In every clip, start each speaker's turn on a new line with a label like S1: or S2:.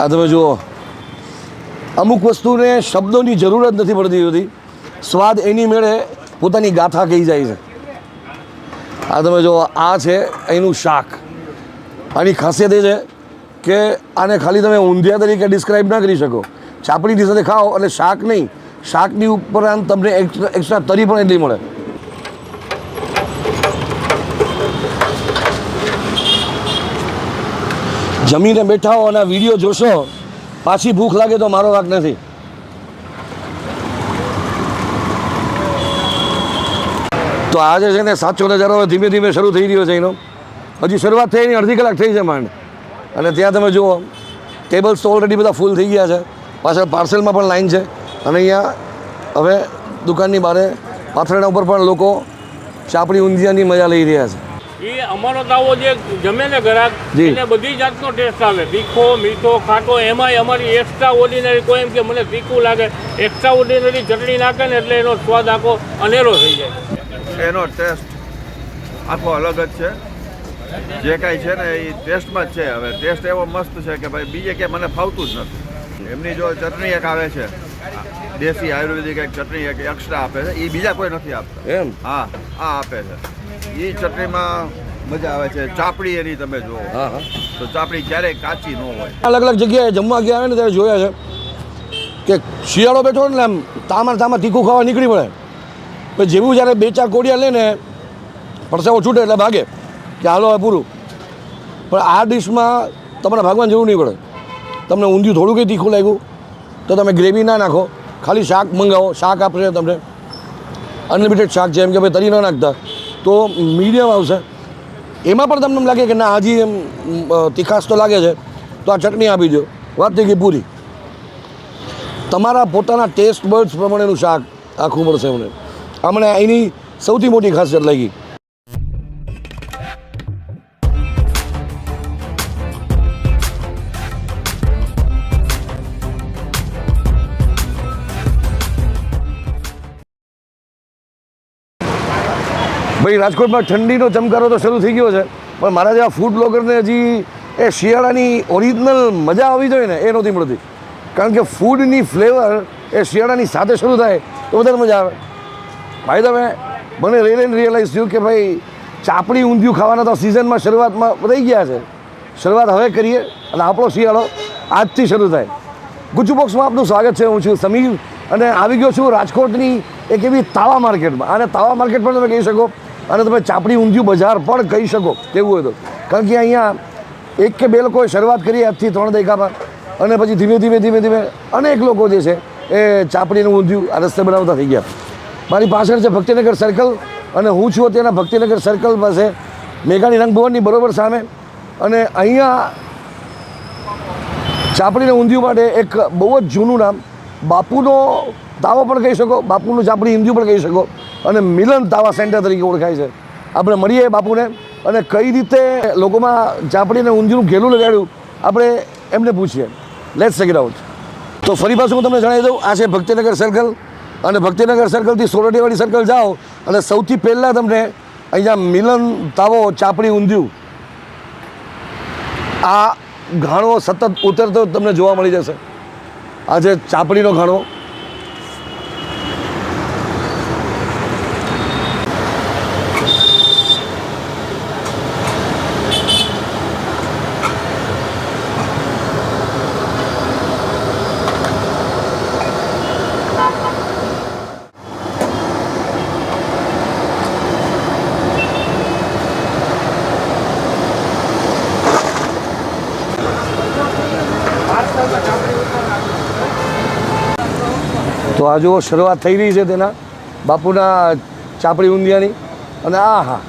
S1: આ તમે જુઓ. અમુક વસ્તુને શબ્દોની જરૂર જ નથી પડતી હોતી. સ્વાદ એની મેળે પોતાની ગાથા કહી જાય છે. આ તમે જુઓ, આ છે એનું શાક. આની ખાસિયત એ છે કે આને ખાલી તમે ઊંધિયા તરીકે ડિસ્ક્રાઇબ ના કરી શકો. ચાપડીની સાથે ખાઓ એટલે શાક નહીં. શાકની ઉપરાંત તમને એક્સ્ટ્રા એક્સ્ટ્રા તરી પણ એટલી મળે. જમીને બેઠા હો અને વીડિયો જોશો, પાછી ભૂખ લાગે તો મારો વાક નથી. તો આજે છે ને સાતસો નજારો હવે ધીમે ધીમે શરૂ થઈ રહ્યો છે એનો. હજી શરૂઆત થઈ એની અડધી કલાક થઈ છે માંડ. અને ત્યાં તમે જુઓ ટેબલ્સ તો ઓલરેડી બધા ફૂલ થઈ ગયા છે. પાછળ પાર્સલમાં પણ લાઈન છે. અને અહીંયા હવે દુકાનની બહારે પાથરણા ઉપર પણ લોકો ચાપડી ઊંધિયાની મજા લઈ રહ્યા છે.
S2: અમારો દાવો જે જમે ને ગ્રાહક. એને બધી જાતનો ટેસ્ટ આવે. તીખો મીઠો ખાટો એમાંય અમારી એક્સ્ટ્રા ઓર્ડિનરી કોઈ એમ કે મને તીખું લાગે એક્સ્ટ્રા ઓર્ડિનરી ચટણી નાખે ને એટલે એનો સ્વાદ આખો અનેરો થઈ જાય.
S3: એનો ટેસ્ટ આખો અલગ જ છે. જે કાંઈ છે ને એ ટેસ્ટમાં જ છે. હવે ટેસ્ટ એવો મસ્ત છે કે ભાઈ બીજે કે મને ફાવતું જ નથી. એમની જો ચટણી એક આવે છે દેશી આયુર્વેદિક એક ચટણી એક એક્સ્ટ્રા આપે છે. એ બીજા કોઈ નથી આપતા.
S1: એમ?
S3: હા આ આપે છે. એ ચટણીમાં મજા આવે છે. ચાપડી એની તમે જુઓ.
S1: હા હા.
S3: તો ચાપડી ક્યારેય કાચી ન હોય.
S1: અલગ અલગ જગ્યાએ જમવા ગયા હોય ને ત્યારે જોયા છે કે શિયાળો બેઠો હોય ને આમ તામાં તામાં તીખું ખાવા નીકળી પડે પછી જેવું જ્યારે બે ચાર કોડિયા લે ને પરસેવો છૂટે એટલે ભાગે કે હાલો હવે પૂરું. પણ આ ડિશમાં તમારા ભાગવાની જરૂર નહીં પડે. તમને ઊંધિયું થોડું કંઈ તીખું લાગ્યું તો તમે ગ્રેવી ના નાખો. ખાલી શાક મંગાવો. શાક આપશે તમને. અનલિમિટેડ શાક છે. એમ કે ભાઈ તરી ના નાખતા. તો મીડિયમ આવશે. એમાં પણ તમને એમ લાગે કે ના હજી એમ તીખાશ તો લાગે છે, તો આ ચટણી આપી દો વાત થઈ ગઈ પૂરી. તમારા પોતાના ટેસ્ટ બર્ડ્સ પ્રમાણેનું શાક આખું મળશે અમને. અમને એની સૌથી મોટી ખાસિયત લાગી. ભાઈ, રાજકોટમાં ઠંડીનો ચમકારો તો શરૂ થઈ ગયો છે. પણ મારા જેવા ફૂડ બ્લોગરને હજી એ શિયાળાની ઓરિજિનલ મજા આવવી જોઈએ ને, એ નહોતી મળતી. કારણ કે ફૂડની ફ્લેવર એ શિયાળાની સાથે શરૂ થાય, તો વધારે મજા આવે. ભાઈ, તમે મને લઈ લઈને રિયલાઇઝ થયું કે ભાઈ, ચાપડી ઊંધિયું ખાવાના તો સિઝનમાં શરૂઆતમાં રહી ગયા છે. શરૂઆત હવે કરીએ અને આપણો શિયાળો આજથી શરૂ થાય. ગુજુ બોક્સમાં આપનું સ્વાગત છે. હું છું સમીર અને આવી ગયો છું રાજકોટની એક એવી તાવા માર્કેટમાં. અને તાવા માર્કેટ પણ તમે કહી શકો અને તમે ચાપડી ઊંધિયું બજાર પણ કહી શકો, કેવું હોય તો. કારણ કે અહીંયા એક કે બે લોકોએ શરૂઆત કરી આજથી ત્રણ દાયકામાં, અને પછી ધીમે ધીમે ધીમે ધીમે અનેક લોકો જે છે એ ચાપડીનું ઊંધિયું આ રસ્તે બનાવતા થઈ ગયા. મારી પાછળ છે ભક્તિનગર સર્કલ અને હું છું અત્યારના ભક્તિનગર સર્કલ પાસે મેઘાણી રંગભવનની બરોબર સામે. અને અહીંયા ચાપડીને ઊંધિયું માટે એક બહુ જ જૂનું નામ, બાપુનો તાવો પણ કહી શકો, બાપુનું ચાપડી હિન્દી પણ કહી શકો. અને મિલન તાવા સેન્ટર તરીકે ઓળખાય છે. આપણે મળીએ બાપુને અને કઈ રીતે લોકોમાં ચાપડીને ઊંધિયું ઘેલું લગાડ્યું, આપણે એમને પૂછીએ. લેટ્સ ચેક આઉટ તો ફરી પાછું હું તમને જણાવી દઉં, આ છે ભક્તિનગર સર્કલ અને ભક્તિનગર સર્કલથી સોરઠીવાડી સર્કલ જાઓ અને સૌથી પહેલાં તમને અહીંયા મિલન તાવો ચાપડી ઊંધિયું. આ ઘાણો સતત ઉતરતો તમને જોવા મળી જશે. આ છે ચાપડીનો ઘાણો તો આ જુઓ, શરૂઆત થઈ રહી છે તેના બાપુના ચાપડી ઊંધિયાની. અને આ હા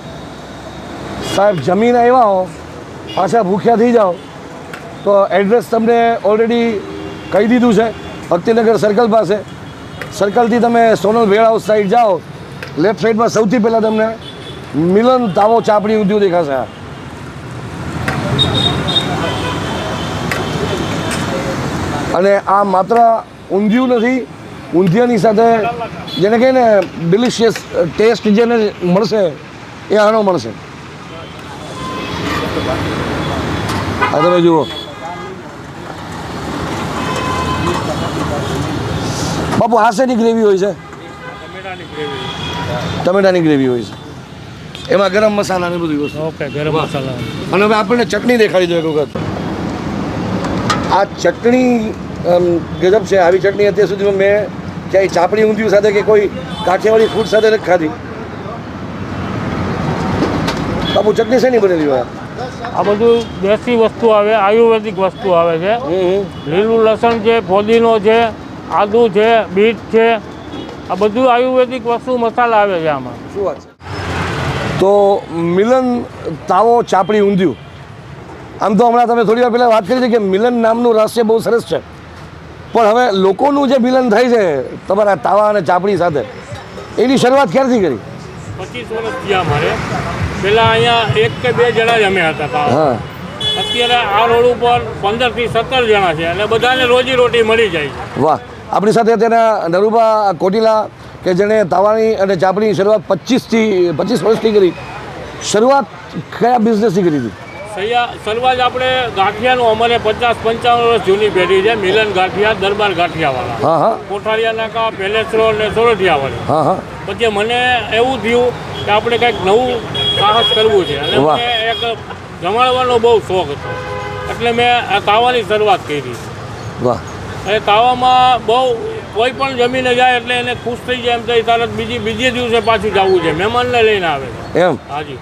S1: સાહેબ, જમીન આવ્યા હો, પાછા ભૂખ્યા થઈ જાઓ. તો એડ્રેસ તમને ઓલરેડી કહી દીધું છે, ભક્તિનગર સર્કલ પાસે. સર્કલથી તમે સોનલ ભેળ હાઉસ સાઈડ જાઓ લેફ્ટ સાઈડમાં સૌથી પહેલાં તમને મિલન તાવો ચાપડી ઊંધિયું દેખાશે. આ અને આ માત્ર ઊંધિયું નથી ઊંધિયાની સાથે જેને કહે ને ડિલિશિયસ ટેસ્ટ જેને મળશે એ આનો મળશે. આ તમે જુઓ. બાપુ આ ગ્રેવી હોય છે?
S2: ટમેટાની ગ્રેવી
S1: હોય છે. એમાં ગરમ મસાલા ને બધી
S2: ઓકે ગરમ મસાલા.
S1: અને હવે આપણને ચટણી દેખાડી દો એક વખત. આ ચટણી ગજબ છે. આવી ચટણી અત્યાર સુધીમાં મેં ક્યાંય ચાપડી ઊંધિયું સાથે કે કોઈ કાઠિયાવાડી ફૂડ સાથે નથી ખાધી. બાપુ ચટણી શેની બનેલી હોય?
S2: આ બધું દેશી વસ્તુ આવે આયુર્વેદિક વસ્તુ આવે છે. લીલું લસણ છે ફોદીનો છે આદુ છે બીટ છે આ બધું આયુર્વેદિક વસ્તુ મસાલા આવે છે આમાં.
S1: શું વાત છે? તો મિલન તાવો ચાપડી ઊંધિયું. આમ તો હમણાં તમે થોડી વાર પહેલાં વાત કરી છે કે મિલન નામનું રહસ્ય બહુ સરસ છે. પણ હવે લોકોનું જે મિલન થાય છે તમારા તાવા અને ચાપડી સાથે એની શરૂઆત ક્યારથી કરી?
S2: પચીસ વર્ષ થયા મારે પેલા અહીંયા એક કે બે જણા જ અમે હતા
S1: હા.
S2: અત્યારે આ રોડ ઉપર પંદરથી સત્તર જણા છે અને બધાને રોજી રોટી મળી જાય છે.
S1: વાહ. આપણી સાથે અત્યારે નરુબા કોટીલા કે જેણે તાવાની અને ચાપડીની શરૂઆત પચીસથી પચીસ વર્ષથી કરી. શરૂઆત કયા બિઝનેસથી કરી હતી?
S2: સૈયા શરૂઆત આપણે ગાંઠિયાનું અમારે પચાસ પંચાવન વર્ષ જૂની પેઢી છે મિલન ગાંઠિયા દરબાર ગાંઠિયાવાળા. કોઠારિયા નાકા પેલેસ રોડ ને સોરઠિયાવાળી.
S1: હા હા.
S2: પછી મને એવું થયું કે આપણે કંઈક નવું સાહસ કરવું છે. અને મને એક જમાડવાનો બહુ શોખ હતો. એટલે મેં આ તાવાની શરૂઆત કરી.
S1: વાહ.
S2: અને તાવામાં બહુ કોઈ પણ જમીને જાય એટલે એને ખુશ થઈ જાય એમ થઈ તરત બીજી બીજે દિવસે પાછું જવું છે મહેમાનને લઈને આવે. છે
S1: એમ.
S2: હાજી.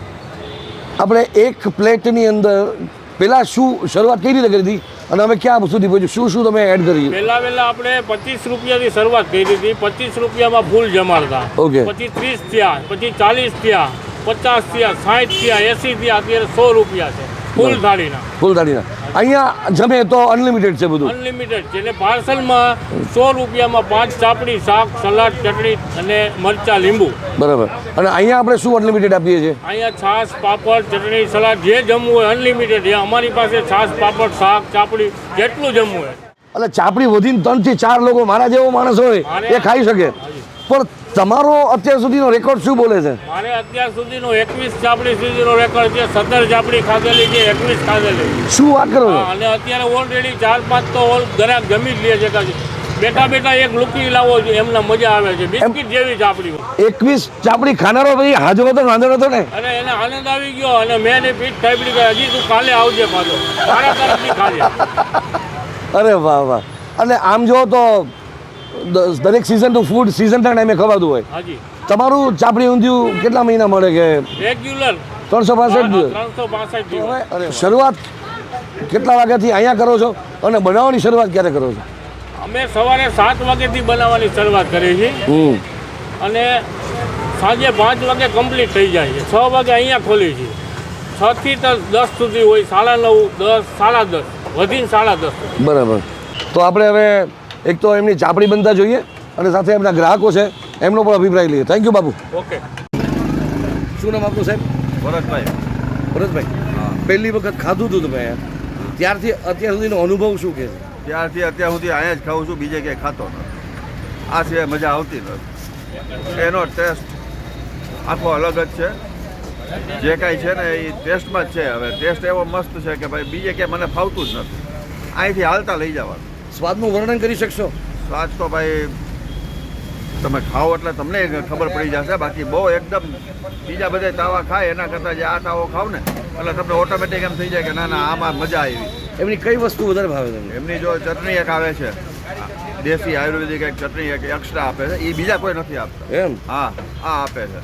S1: આપણે એક પ્લેટની અંદર પહેલાં શું શરૂઆત કઈ રીતે કરી હતી અને અમે ક્યાં સુધી પહોંચ્યું? શું શું તમે એડ કરી?
S2: પહેલા પહેલા આપણે પચીસ રૂપિયાથી શરૂઆત કરી હતી. પચીસ રૂપિયામાં ફૂલ જમાડતા.
S1: ઓકે.
S2: પછી ત્રીસ થયા પછી ચાલીસ થયા પચાસ થયા સાઠ થયા એસી થયા અત્યારે સો રૂપિયા છે. ફૂલ થાળીના
S1: ફૂલ દાડીના અહીંયા જમે તો અનલિમિટેડ છે બધું.
S2: અનલિમિટેડ છે. અને પાર્સલમાં સો રૂપિયામાં પાંચ ચાપડી શાક સલાડ ચટણી અને મરચા લીંબુ.
S1: બરાબર. અને અહીંયા આપણે શું અનલિમિટેડ આપીએ છીએ?
S2: અહીંયા છાશ પાપડ ચટણી સલાડ જે જમવું હોય અનલિમિટેડ છે અમારી પાસે છાશ પાપડ શાક ચાપડી જેટલું જમવું હોય.
S1: એટલે ચાપડી વધીને ત્રણથી ચાર લોકો મારા જેવો માણસ હોય એ ખાઈ શકે. પણ તમારો અત્યાર સુધીનો રેકોર્ડ શું બોલે છે?
S2: મારે અત્યાર સુધીનો એકવીસ ચાપડી સુધીનો રેકોર્ડ છે સત્તર ચાપડી ખાધેલી છે એકવીસ ખાધેલી.
S1: શું વાત કરો છો?
S2: અને અત્યારે ઓલરેડી ચાર પાંચ તો ઓલ ગ્રાહક જમી જ લે છે. બેઠા બેઠા એક લુકી લાવો છે એમને મજા આવે છે. બિસ્કિટ જેવી ચાપડી.
S1: એકવીસ ચાપડી ખાનારો ભાઈ હાજર હતો વાંધો નતો ને?
S2: અને એને આનંદ આવી ગયો અને મેં એની પીઠ થાપડી કરી હજી તું કાલે આવજે પાછો. મારા તરફથી ખાજે.
S1: અરે વાહ વાહ. અને આમ જો તો દરેક સિઝન ટુ ફૂડ સિઝનના ટાઈમે ખવાતું હોય. તમારું ચાપડી ઊંધિયું કેટલા મહિના મળે કે?
S2: રેગ્યુલર
S1: ત્રણસો પાસઠ હવે શરૂઆત કેટલા વાગ્યાથી અહીંયા કરો છો? અને બનાવવાની શરૂઆત ક્યારે કરો છો?
S2: અમે સવારે સાત વાગ્યાથી બનાવવાની શરૂઆત કરીએ છીએ. અને સાંજે પાંચ વાગે કમ્પ્લીટ થઈ જાય છે. છ વાગે અહીંયા ખોલી છે છ થી તો દસ સુધી હોય સાડા નવ દસ સાડા દસ. વધીને સાડા દસ.
S1: બરાબર. તો આપણે હવે એક તો એમની ચાપડી બનતા જોઈએ અને સાથે એમના ગ્રાહકો છે એમનો પણ અભિપ્રાય લઈએ. Thank you Babu.
S2: ઓકે
S1: શું નામ આપનું સાહેબ?
S3: ભરતભાઈ.
S1: ભરતભાઈ. પહેલી વખત ખાધું હતું તમે ત્યારથી અત્યાર સુધીનો અનુભવ શું કે છે?
S3: ત્યારથી અત્યાર સુધી અહીંયા જ ખાઉં છું બીજે ક્યાંય ખાતો નથી. આ સિવાય મજા આવતી નથી. એનો ટેસ્ટ આખો અલગ જ છે. જે કાંઈ છે ને એ ટેસ્ટમાં જ છે. હવે ટેસ્ટ એવો મસ્ત છે કે ભાઈ બીજે ક્યાંય મને ફાવતું જ નથી. અહીંથી હાલતા લઈ જવાનું.
S1: સ્વાદનું વર્ણન કરી શકશો?
S3: સ્વાદ તો ભાઈ તમે ખાઓ એટલે તમને ખબર પડી જશે. બાકી બહુ એકદમ બીજા બધા તાવા ખાય એના કરતાં જે આ તાવો ખાવ ને એટલે તમને ઓટોમેટિક એમ થઈ જાય કે ના ના આમાં મજા આવી.
S1: એમની કઈ વસ્તુ વધારે ભાવે તમને?
S3: એમની જો ચટણી એક આવે છે દેશી આયુર્વેદિક એક ચટણી એક એક્સ્ટ્રા આપે છે. એ બીજા કોઈ નથી આપતા.
S1: એમ?
S3: હા આ આપે છે.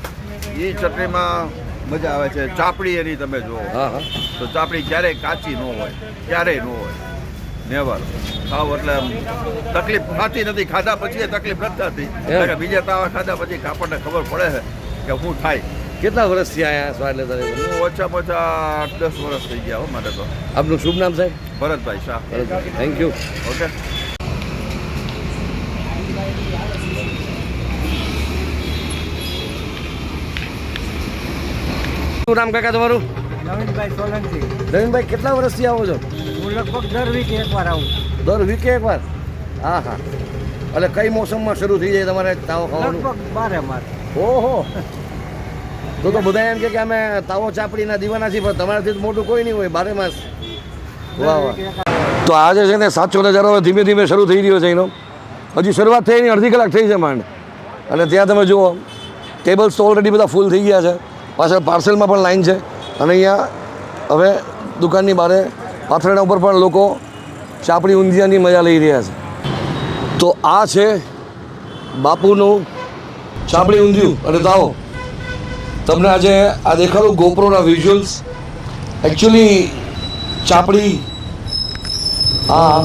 S3: એ ચટણીમાં મજા આવે છે. ચાપડી એની તમે જુઓ.
S1: હા હા.
S3: તો ચાપડી ક્યારેય કાચી ન હોય ક્યારેય ન હોય. નેવર ખાવ એટલે તકલીફ થતી નથી ખાધા પછી એ તકલીફ નથી થતી. બીજા તાવા ખાધા પછી આપણને ખબર પડે છે કે હું થાય.
S1: કેટલા વર્ષથી અહીંયા સ્વાદ લેતા
S3: હું ઓછામાં ઓછા આઠ દસ વર્ષ થઈ ગયા હો મારે તો.
S1: આપનું શુભ નામ સાહેબ?
S3: Bharatbhai Shah.
S1: Thank you
S3: okay.
S1: શું નામ કાકા તમારું?
S4: નવીનભાઈ સોલંકી.
S1: નવીનભાઈ કેટલા વર્ષથી આવો છો?
S4: હું લગભગ દર વીકે એકવાર આવું.
S1: દર વીકે એકવાર? હા હા. એટલે કઈ મોસમમાં શરૂ થઈ જાય તમારે તાવ ખાવાનું?
S4: લગભગ બારે માર
S1: ઓહો. તો તો બધા એમ કે કે અમે તાવો ચાપડીના દીવાના છીએ પણ તમારાથી તો મોટું કોઈ નહીં હોય બારે માસ. વાહ વાહ. તો આજે છે ને સાચો નજારો હવે ધીમે ધીમે શરૂ થઈ રહ્યો છે એનો. હજી શરૂઆત થઈ એની અડધી કલાક થઈ છે માંડ. અને ત્યાં તમે જુઓ ટેબલ્સ તો ઓલરેડી બધા ફૂલ થઈ ગયા છે. પાછળ પાર્સલમાં પણ લાઈન છે. અને અહીંયા હવે દુકાનની બારે પાથરણા ઉપર પણ લોકો ચાપડી ઊંધિયાની મજા લઈ રહ્યા છે. તો આ છે બાપુનું ચાપડી ઊંધિયું. અને તાવો, તમને આજે આ દેખાડું ગોપરોના વિઝ્યુઅલ્સ એકચ્યુઅલી ચાપડી, આ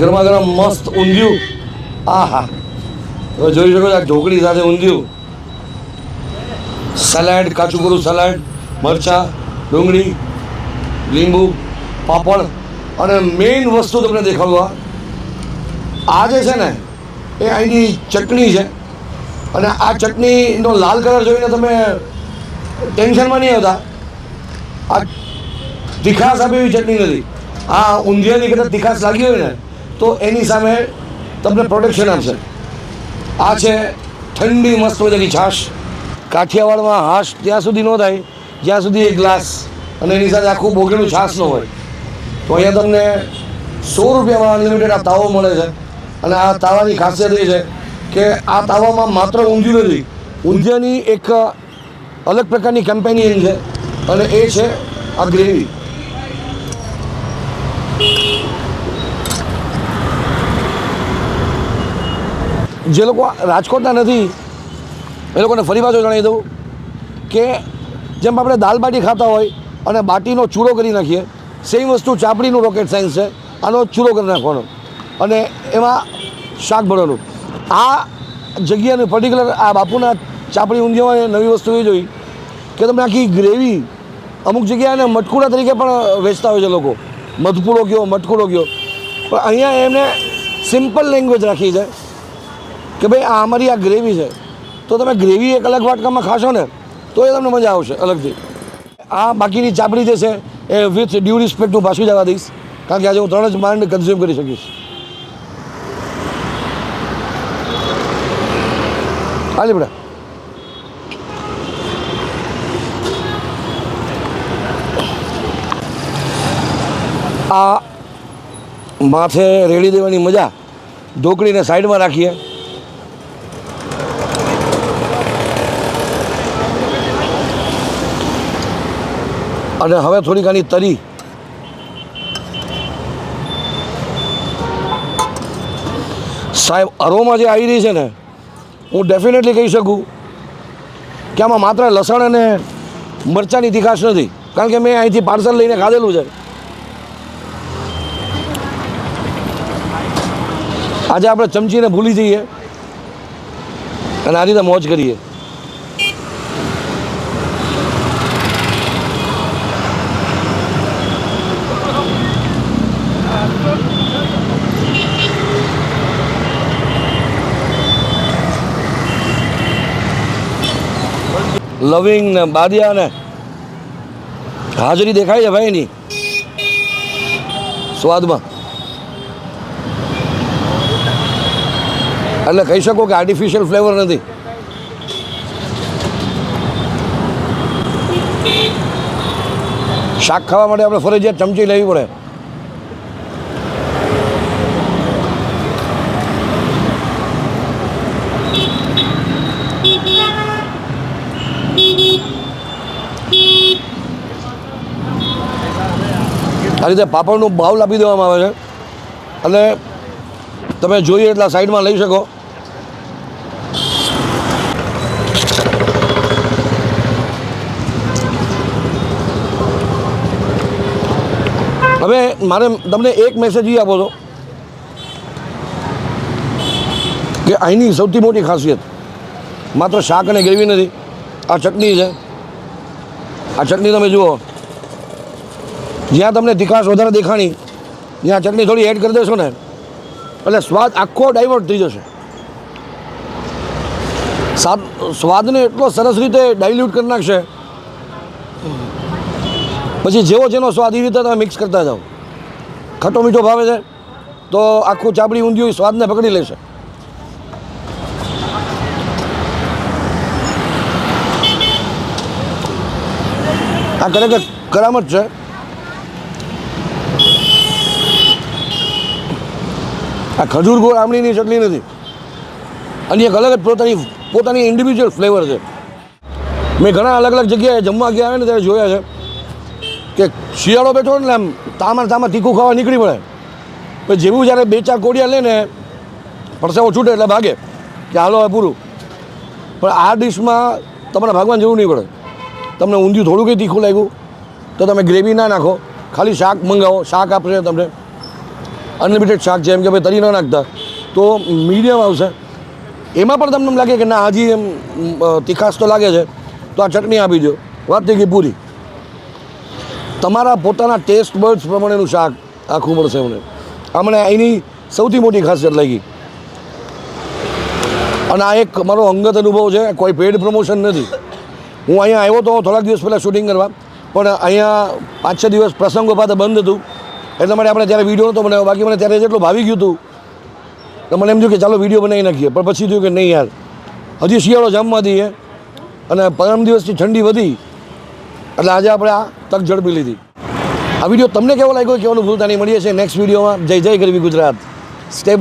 S1: ગરમા ગરમ મસ્ત ઊંધિયું. આ હા તમે જોઈ શકો છો આ ઢોકળી સાથે ઊંધિયું. સલાડ કાચું કરું સલાડ મરચાં, ડુંગળી, લીંબુ પાપડ અને મેઇન વસ્તુ તમને દેખાડવા આ. જે છે ને, એ અહીંની ચટણી છે. અને આ ચટણીનો લાલ કલર જોઈને તમે ટેન્શનમાં નહીં આવતા. આ તીખાસ આપે એવી ચટણી નથી. આ ઊંધિયાની કદાચ તીખાસ લાગી હોય ને, તો એની સામે તમને પ્રોટેક્શન આપશે. આ છે ઠંડી મસ્ત મજાની છાશ. કાઠિયાવાડમાં હાશ ત્યાં સુધી ન થાય, જ્યાં સુધી એક ગ્લાસ. અને એની સાથે આખું બોગેલું છાશ ન હોય. તો અહીંયા તમને સો રૂપિયામાં અનલિમિટેડ આ તાવો મળે છે. અને આ તાવાની ખાસિયત એ છે કે આ તાવામાં માત્ર ઊંધિયું નથી, ઊંધિયાની એક અલગ પ્રકારની કેમ્પેનિયન છે અને એ છે આ ગ્રેવી જે લોકો રાજકોટના નથી, એ લોકોને ફરી પાછો જણાવી દઉં કે જેમ આપણે દાલ બાટી ખાતા હોય અને બાટીનો ચૂરો કરી નાખીએ સેમ વસ્તુ ચાપડીનું રોકેટ સાયન્સ છે. આનો ચૂરો કરી નાખવાનો. અને એમાં શાક ભરવાનું આ જગ્યાને પર્ટિક્યુલર આ બાપુના ચાપડી ઊંધિયામાં નવી વસ્તુ એ જોઈ કે તમે આખી ગ્રેવી અમુક જગ્યાએ મટકુડા તરીકે પણ વેચતા હોય છે લોકો. મધપુડો ગયો, મટકુડો ગયો. પણ અહીંયા એમને સિમ્પલ લેંગ્વેજ રાખી છે કે ભાઈ આ અમારી આ ગ્રેવી છે. તો તમે ગ્રેવી એક અલગ વાટકામાં ખાશો ને, તો એ તમને મજા આવશે અલગથી. આ બાકીની ચાપડી જે છે એ વિથ ડ્યુ રિસ્પેક્ટ હું પાછું જવા દઈશ. કારણ કે આજે હું ત્રણ જ માંડ કન્ઝ્યુમ કરી શકીશ. હાજી બેટા. આ માથે રેડી દેવાની મજા ઢોકળીને સાઈડમાં રાખીએ. અને હવે થોડીક આની તરી. સાહેબ અરોમાં જે આવી રહી છે ને, હું ડેફિનેટલી કહી શકું કે આમાં માત્ર લસણ અને મરચાંની તીખાશ નથી. કારણ કે મેં અહીંથી પાર્સલ લઈને ખાધેલું છે. આજે આપણે ચમચીને ભૂલી જઈએ અને આ રીતે મોજ કરીએ. લવિંગ ને બાદિયા ને હાજરી દેખાય છે ભાઈ ની સ્વાદમાં. એટલે કહી શકો કે આર્ટિફિશિયલ ફ્લેવર નથી. શાક ખાવા માટે આપણે ફરજિયાત ચમચી લેવી પડે. આ રીતે પાપડનું બાઉલ આપી દેવામાં આવે છે. અને તમે જોઈએ એટલા સાઈડમાં લઈ શકો. હવે મારે તમને એક મેસેજ આપો છો. કે અહીંની સૌથી મોટી ખાસિયત, માત્ર શાક અને ગ્રેવી નથી, આ ચટણી છે. આ ચટણી તમે જુઓ. જ્યાં તમને તીખાશ વધારે દેખાણી જ્યાં ચટણી થોડી એડ કરી દેશો ને, એટલે સ્વાદ આખો ડાયવર્ટ થઈ જશે. સાદ સ્વાદને એટલો સરસ રીતે ડાયલ્યુટ કરી નાખશે. પછી જેવો જેનો સ્વાદ એ રીતે તમે મિક્સ કરતા જાઓ. ખટ્ટો મીઠો ભાવે છે, તો આખું ચાપડી ઊંધિયું સ્વાદને પકડી લેશે. આ ખરેખર કરામત છે. આ ખજૂર ગોળ આમળીની ચટણી નથી. અને એક અલગ જ પોતાની પોતાની ઇન્ડિવિજ્યુઅલ ફ્લેવર છે. મેં ઘણા અલગ અલગ જગ્યાએ જમવા ગયા હોય ને ત્યારે જોયા છે કે શિયાળો બેઠો હોય ને આમ તામાં તામાં તીખું ખાવા નીકળી પડે પછી જેવું જ્યારે બે ચાર કોડિયા લે ને, પરસેવો છૂટે એટલે ભાગે કે હાલો હવે પૂરું. પણ આ ડિશમાં તમારે ભાગવાની જરૂર નહીં પડે. તમને ઊંધિયું થોડું કંઈ તીખું લાગ્યું તો તમે ગ્રેવી ના નાખો. ખાલી શાક મંગાવો, શાક આપશે તમને. અનલિમિટેડ શાક એમ કે ભાઈ તરી ન નાખતા. તો મીડિયમ આવશે. એમાં પણ તમને એમ લાગે કે ના, હજી એમ તીખાશ તો લાગે છે. તો આ ચટણી આપી દો વાત થઈ ગઈ પૂરી. તમારા પોતાના ટેસ્ટ બર્ડ્સ પ્રમાણેનું શાક આખું મળશે અમને. અમને એની સૌથી મોટી ખાસિયત લાગી. અને આ એક મારો અંગત અનુભવ છે, કોઈ પેડ પ્રમોશન નથી. હું અહીંયા આવ્યો તો થોડાક દિવસ પહેલાં શૂટિંગ કરવા. પણ અહીંયા પાંચ છ દિવસ પ્રસંગો પાસે બંધ હતું. એટલા માટે આપણે ત્યારે વીડિયો નહોતો બનાવ્યો, બાકી મને ત્યારે જેટલું ભાવી ગયું હતું, તો મને એમ થયું કે ચાલો વીડિયો બનાવી નાખીએ. પણ પછી થયું કે નહીં યાર. હજી શિયાળો જામવા દઈએ અને પરમ દિવસથી ઠંડી વધી. એટલે આજે આપણે આ તક ઝડપી લીધી. આ વીડિયો તમને કેવો લાગ્યો કહેવાનું ભૂલતા નહીં. મળીએ છીએ નેક્સ્ટ વિડીયોમાં જય જય ગરવી ગુજરાત. સ્ટે